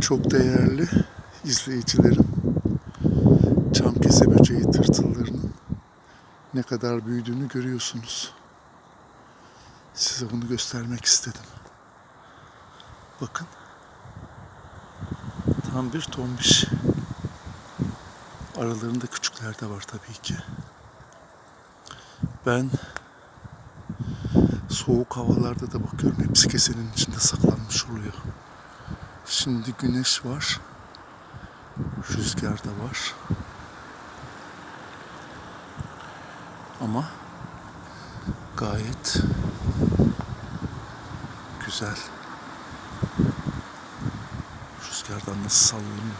Çok değerli izleyicilerim, çamkese böceği tırtıllarının ne kadar büyüdüğünü görüyorsunuz. Size bunu göstermek istedim. Bakın. Tam bir tombiş. Aralarında küçükler de var tabii ki. Ben soğuk havalarda da bakıyorum. Hepsi kesenin içinde saklanmış oluyor. Şimdi güneş var. Rüzgar da var. Ama gayet güzel. Rüzgardan nasıl sallanıyor.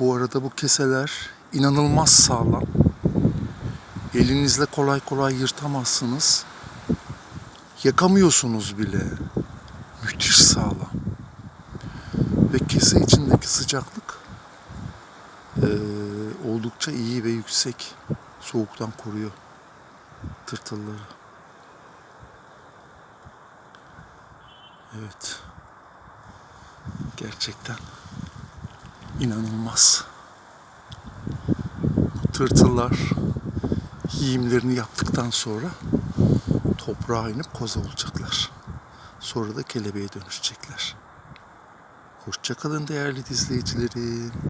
Bu arada bu keseler inanılmaz sağlam. Elinizle kolay kolay yırtamazsınız. Yakamıyorsunuz bile. Müthiş sağlam. Ve kese içindeki sıcaklık eee, oldukça iyi ve yüksek. Soğuktan koruyor tırtılları. Evet. Gerçekten inanılmaz. Tırtıllar yiyimlerini yaptıktan sonra toprağa inip koza olacaklar. Sonra da kelebeğe dönüşecekler. Hoşçakalın değerli izleyicilerim.